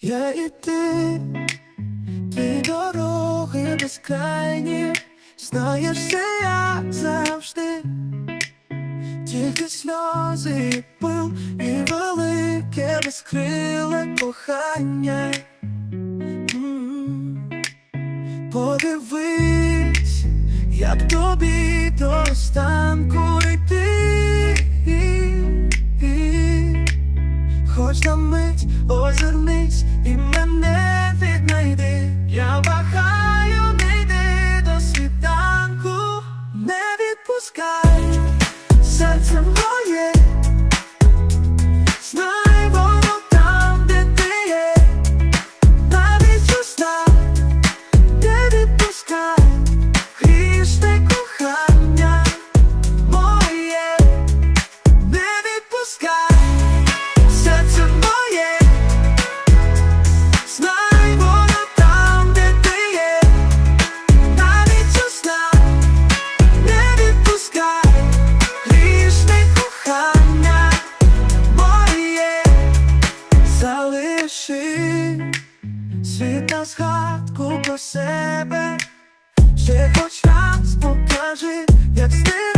Я і ти, ти дороги безкрайні, знаєш це я завжди, тільки сльози і пил, і велике безкриле кохання. М. Подивись, як тобі до останку світ на згадку про себе, ще хоч раз покажи, як ним